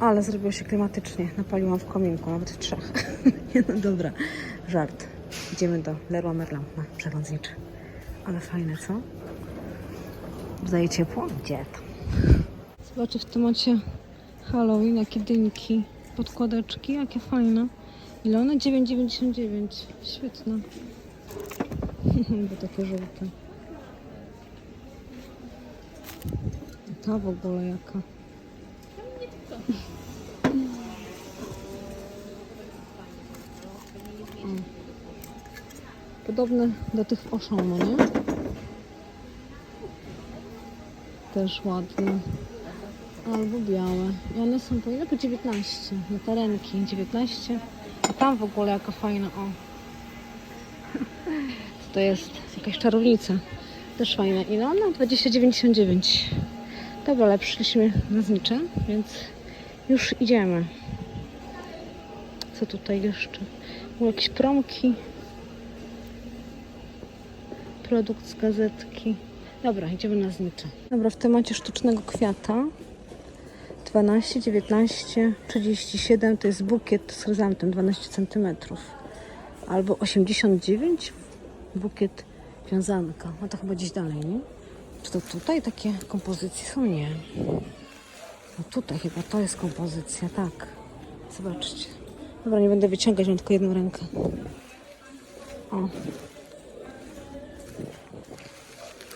Ale zrobiło się klimatycznie. Napaliłam w kominku, nawet w trzech. No dobra, żart. Idziemy do Leroy Merlin na przegląd zniczy. Ale fajne, co? Daje ciepło? Gdzie tam? Zobaczcie, w temacie Halloween, jakie dynki, podkładeczki, jakie fajne. Ile one? 9,99. Świetne. Bo takie żółte. Ta w ogóle jaka. O. Podobne do tych w no nie? Też ładne. Albo białe. I one są po ile? Po 19. Na terenki 19. A tam w ogóle jaka fajna. O. To jest? Jakaś czarownica. Też fajna. Ile ona? 20,99. Dobra, ale przyszliśmy na znicze, więc już idziemy. Co tutaj jeszcze? Były jakieś promki. Produkt z gazetki. Dobra, idziemy na znicze. Dobra, w temacie sztucznego kwiata 12, 19, 37 to jest bukiet z chryzantem 12 cm. Albo 89 bukiet wiązanka. No to chyba gdzieś dalej, nie? Czy to tutaj takie kompozycje są? Nie. No tutaj chyba to jest kompozycja, tak. Zobaczcie. Dobra, nie będę wyciągać, mam tylko jedną rękę. O.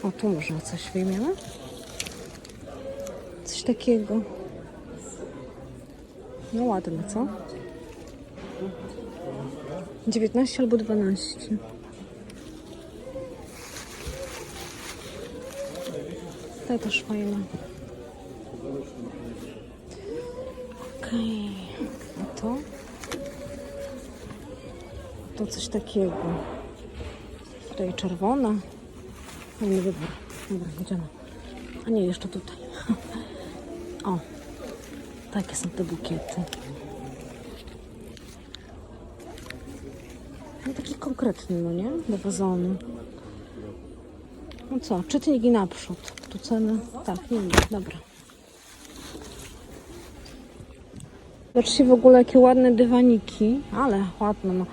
O, tu może coś wyjmiemy? Coś takiego. No ładne, co? 19 albo 12. To też fajne. A to? To coś takiego. Tutaj czerwona. Fajny wybór. Dobra, idziemy. A nie, jeszcze tutaj. O, takie są te bukiety. No taki konkretny, no nie? Do wazonu. No co, czytniki naprzód. Tu ceny? Tak, nie wiem, dobra. Zobaczcie w ogóle jakie ładne dywaniki. Ale ładne, no.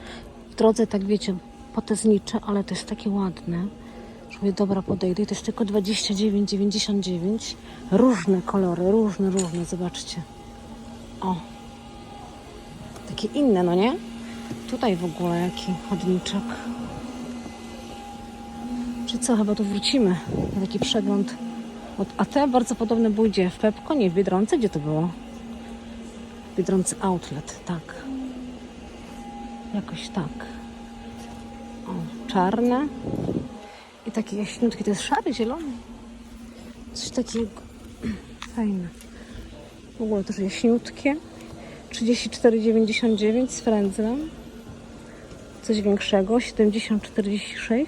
W drodze tak wiecie, po te znicze, ale to jest takie ładne. Że mówię, dobra, podejdę. I to jest tylko 29,99. Różne kolory, różne, różne, zobaczcie. O. Takie inne, no nie? Tutaj w ogóle jaki chodniczek. Czy co, chyba tu wrócimy na taki przegląd. A te bardzo podobne były gdzie? W Pepko? Nie, w Biedronce? Gdzie to było? W Biedronce Outlet, tak. Jakoś tak. O, czarne. I takie jaśniutkie. To jest szary, zielony. Coś takiego. Fajne. W ogóle też jaśniutkie. 34,99 z frędzlem. Coś większego. 70,46.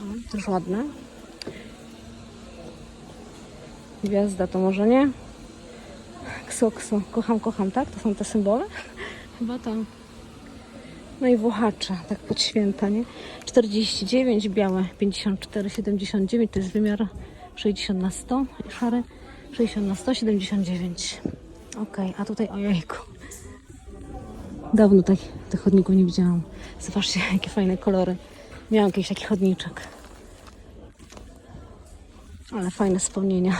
O, Też ładne. Gwiazda to może nie. Kocham, kocham, tak? To są te symbole? Chyba tam. No i włochacze, tak pod święta, nie? 49, białe 54, 79, to jest wymiar 60 na 100 i szare 60 na 100, 79. Okej, a tutaj ojejku. Dawno tak, tych chodników nie widziałam. Zobaczcie, jakie fajne kolory. Miałam jakiś taki chodniczek. Ale fajne wspomnienia.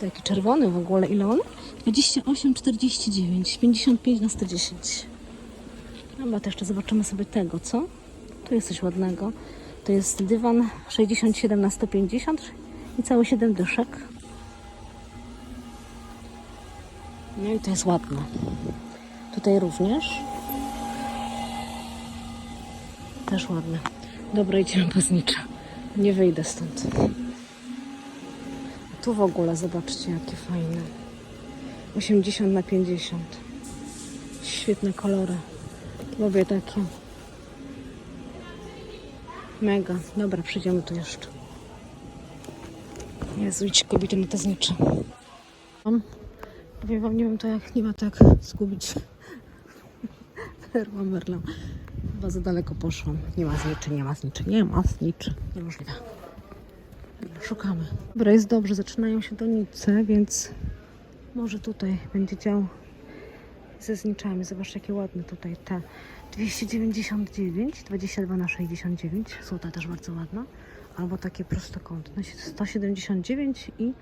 Taki czerwony w ogóle. Ile on? 28,49. 55 na 110. Dobra, to jeszcze zobaczymy sobie tego, co? Tu jest coś ładnego. To jest dywan 67 na 150 i cały 7 dyszek. No i to jest ładne. Tutaj również. Też ładne. Dobra, idziemy po znicza. Nie wyjdę stąd. Tu w ogóle zobaczcie, jakie fajne. 80 na 50. Świetne kolory. Lubię takie. Mega. Dobra, przyjdziemy tu jeszcze. Jezu, idź kobiety na te znicze. Powiem wam, nie wiem to jak, nie ma tak zgubić. Perła Merlin. Chyba za daleko poszłam. Nie ma zniczy, nie ma zniczy, nie ma zniczy. Niemożliwe. Szukamy. Dobra, jest dobrze, zaczynają się donice, więc może tutaj będzie dział ze zniczami. Zobaczcie, jakie ładne tutaj te. 299, 22 na 69, złota też bardzo ładna. Albo takie prostokątne, 179 i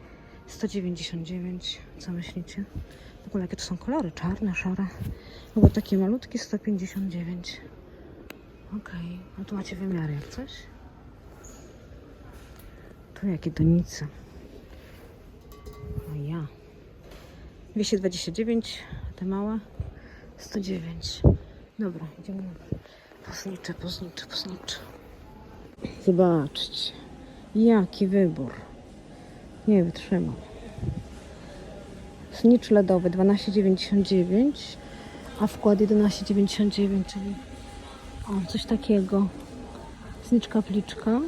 199. Co myślicie? W ogóle jakie to są kolory? Czarne, szare. Albo takie malutkie 159. Okej, no tu macie wymiary jak coś. Tu jakie donice. O ja. 229, te małe. 109. Dobra, idziemy poznicze, poznicze, poznicze. Zobaczcie. Jaki wybór. Nie wytrzymam. Znicz ledowy 12,99, a wkład 11,99, czyli o, coś takiego. Znicz kapliczka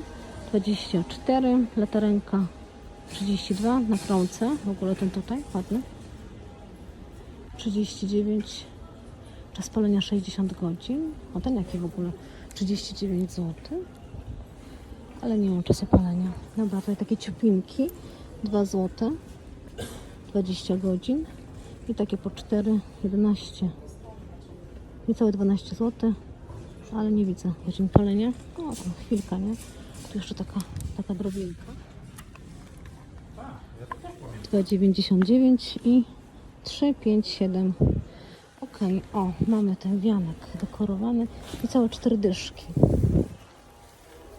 24, latarenka 32 na prące. W ogóle ten tutaj, ładny. 39, czas palenia 60 godzin. O ten jaki w ogóle? 39 zł. Ale nie mam czasu palenia. Dobra, tutaj takie ciupinki. 2 zł. 20 godzin. I takie po 4, 11. Niecałe 12 zł. Ale nie widzę godzin palenia. O, chwilka, nie? Tu jeszcze taka, taka drobinka. 2,99 i 3,57. Ok, o, mamy ten wianek dekorowany i całe cztery dyszki.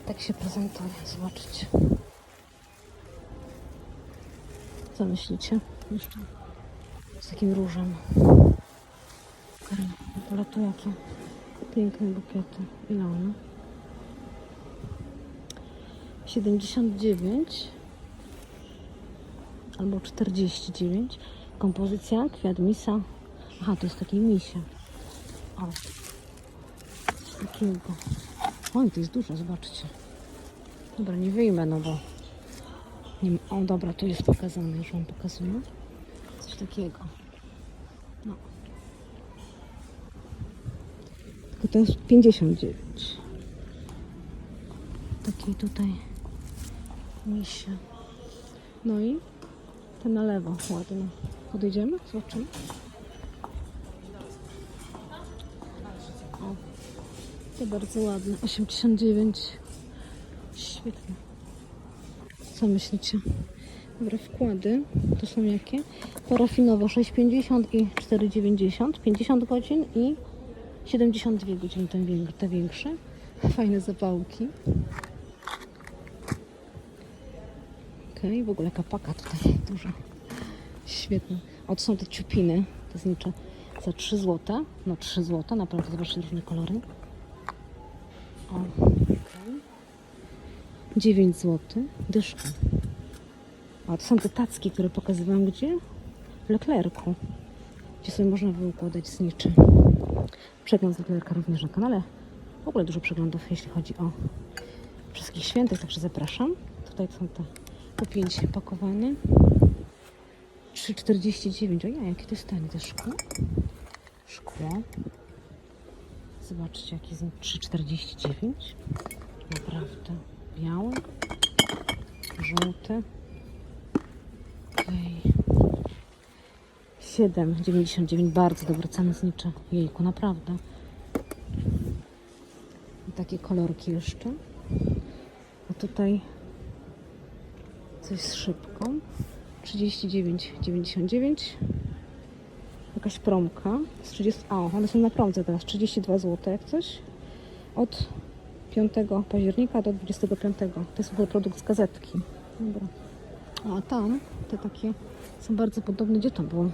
Tak się prezentuje, zobaczycie. Co myślicie? Jeszcze z takim różem. Tu jakie piękne bukiety. Ile one? 79 albo 49. Kompozycja kwiat misa. Aha, to jest takie misie. O. Coś takiego. Oj, to jest dużo, zobaczcie. Dobra, nie wyjmę, no bo... Nie, ma- o, dobra, tu jest pokazane, już wam pokazuję. Coś takiego. No. Tylko to jest 59. Taki tutaj misie. No i te na lewo ładne. Podejdziemy? Zobaczymy. O, to bardzo ładne. 89. Świetne. Co myślicie? Dobra, wkłady to są jakie? Parafinowo 6,50 i 4,90. 50 godzin i 72 godziny te większe. Fajne zapałki. Okej, w ogóle kapaka tutaj duża. Świetne. O, to są te ciupiny, te znicze za 3 zł. No 3 zł, naprawdę zobaczcie różne kolory. O, okej. 9 zł. Dyszka. A to są te tacki, które pokazywałam gdzie? W Leclercu. Gdzie sobie można wyukładać znicze. Przegląd z Leclerca również na kanale. W ogóle dużo przeglądów, jeśli chodzi o wszystkich świętych, także zapraszam. Tutaj są te po 5 pakowane. 3,49. O ja, jakie to jest tanie, to jest szkło. Szkło. Zobaczcie, jakie są 3,49. Naprawdę. Biały. Żółty. Okej. 7,99. Bardzo dobre ceny znicze. Jejku, naprawdę. I takie kolorki jeszcze. A tutaj coś z szybką. 39,99. Jakaś promka z 30. A, one są na promce teraz. 32 zł jak coś. Od 5 października do 25. To jest w ogóle produkt z gazetki. Dobra. A tam te takie są bardzo podobne. Gdzie to było?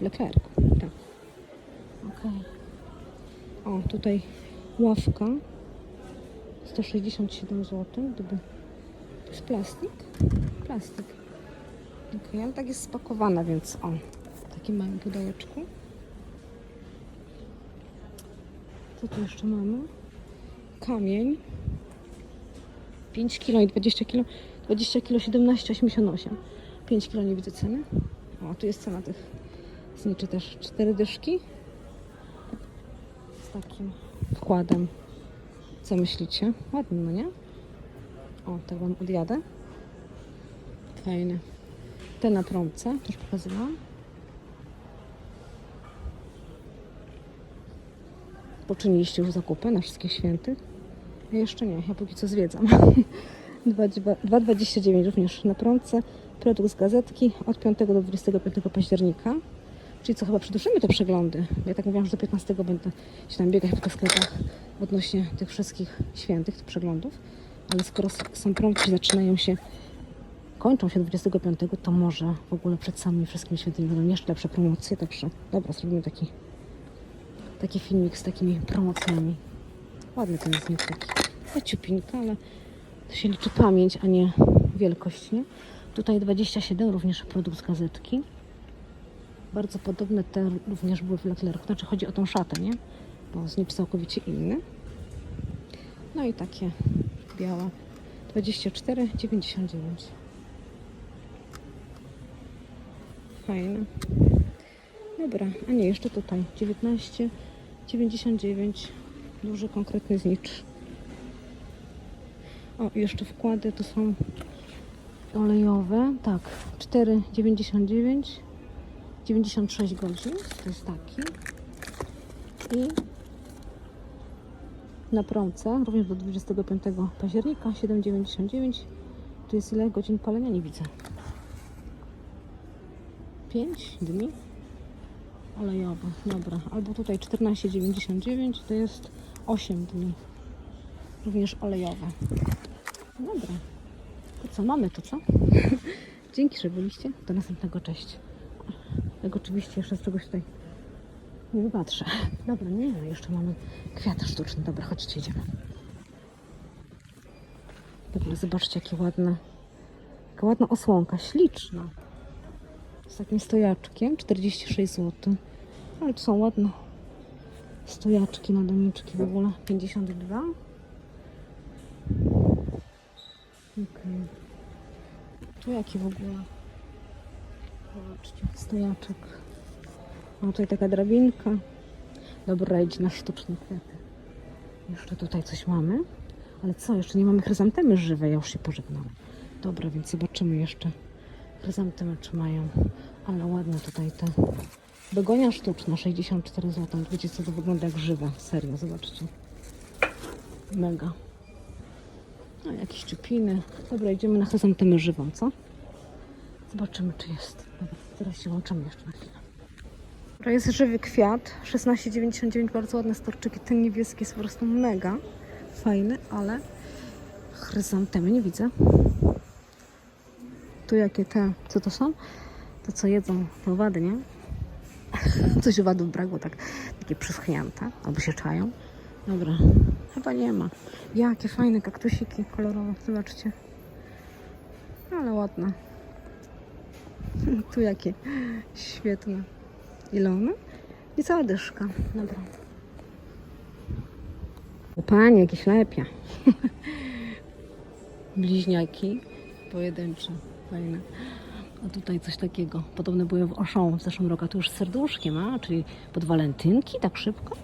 Leclerc. Tak. Okej. O, tutaj ławka. 167 zł. Gdyby jest plastik? Plastik. Ok, ale tak jest spakowana, więc o, w takim małym pudełeczku. Co tu jeszcze mamy? Kamień. 5 kg i 20 kg. 20 kg 17,88. 5 kg nie widzę ceny. O, tu jest cena tych zniczy też. 4 dyszki. Z takim wkładem. Co myślicie? Ładnie, no nie? O, tak wam odjadę. Fajne. Te na promce, też pokazywałam. Poczyniliście już zakupy na wszystkich świętych? Ja jeszcze nie, ja póki co zwiedzam. 2,29 również na promce. Produkt z gazetki od 5 do 25 października. Czyli co, chyba przedłużymy te przeglądy. Ja tak mówiłam, że do 15 będę się tam biegać po sklepach odnośnie tych wszystkich świętych, tych przeglądów. Ale skoro są promki, zaczynają się, kończą się 25, to może w ogóle przed samymi wszystkimi świętymi będą jeszcze lepsze promocje. Także dobra, zrobimy taki, taki filmik z takimi promocjami. Ładny ten znik taki. Leciupinka, ale to się liczy pamięć, a nie wielkość, nie? Tutaj 27, również produkt z gazetki. Bardzo podobne te również były w Leclercu. Znaczy chodzi o tą szatę, nie? Bo znicz całkowicie inny. No i takie białe. 24,99. Fajne. Dobra, a nie, jeszcze tutaj 19,99. Duży, konkretny znicz. O, jeszcze wkłady to są olejowe. Tak, 4,99. 96 godzin, to jest taki. I na promce, również do 25 października, 7,99. Tu jest ile godzin palenia? Nie widzę. 5 dni olejowe, dobra. Albo tutaj 14,99 to jest 8 dni. Również olejowe. Dobra. To co, mamy to co? Dzięki, że byliście. Do następnego, cześć. Jak oczywiście jeszcze z czegoś tutaj nie wypatrzę. Dobra, nie, no jeszcze mamy kwiaty sztuczne. Dobra, chodźcie, idziemy. Ogóle zobaczcie, jakie ładne, jaka ładna osłonka, śliczna. Z takim stojaczkiem, 46 zł. Ale to są ładne stojaczki na doniczki w ogóle, 52. Okej. Tu jaki w ogóle? Zobaczcie, stojaczek. O, tutaj taka drabinka. Dobra, idź na sztuczne kwiaty. Jeszcze tutaj coś mamy. Ale co, jeszcze nie mamy chryzantemy żywej, ja już się pożegnałam. Dobra, więc zobaczymy jeszcze chryzantemy, czy mają. Ale ładne tutaj te. Begonia sztuczna, 64 zł. Wiecie co, to wygląda jak żywe. Serio, zobaczcie. Mega. No, jakieś czupiny. Dobra, idziemy na chryzantemę żywą, co? Zobaczymy, czy jest. Dobra, teraz się łączymy jeszcze na chwilę. To jest żywy kwiat, 16,99, bardzo ładne storczyki. Ten niebieski jest po prostu mega fajny, ale chryzantemy nie widzę. Tu jakie te, co to są? To co jedzą te owady, nie? Coś owadów brakło, tak, takie przyschnięte, albo się czają. Dobra, chyba nie ma. Jakie fajne kaktusiki kolorowe, zobaczcie. Ale ładne. Tu jakie świetne. Ile one? I cała dyszka. Dobra. O panie, jakie ślepia. Bliźniaki pojedyncze. Fajne. A tutaj coś takiego. Podobne były w Oszą w zeszłym roku. A tu już z serduszkiem, a? Czyli pod walentynki tak szybko?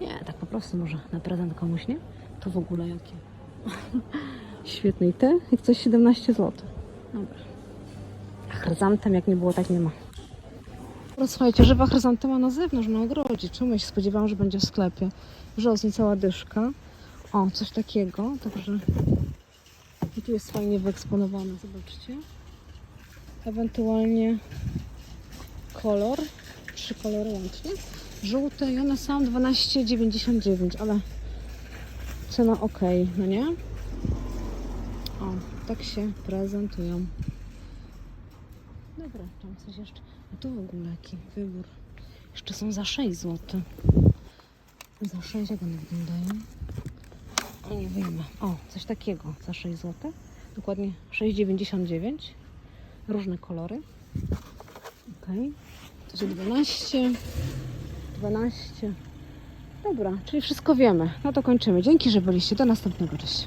Nie, tak po prostu może na prezent komuś, nie? To w ogóle jakie. Świetne. I te? Jak coś 17 zł. Dobra. Chryzantem jak nie było, tak nie ma. No słuchajcie, żywa chryzantema na zewnątrz, na ogrodzie. Czemu ja się spodziewałam, że będzie w sklepie? Żoznie cała dyszka. O, coś takiego. Także i tu jest fajnie wyeksponowane, zobaczcie. Ewentualnie kolor. Trzy kolory łącznie. Żółte i one są 12,99, ale cena ok, no nie? O, tak się prezentują. Dobra, tam coś jeszcze. A tu w ogóle jaki wybór. Jeszcze są za 6 zł. Za 6 jak one wyglądają? O, nie wyjmę. O, coś takiego za 6 zł. Dokładnie 6,99. Różne kolory. Ok. To jest 12. 12. Dobra, czyli wszystko wiemy. No to kończymy. Dzięki, że byliście. Do następnego. Cześć.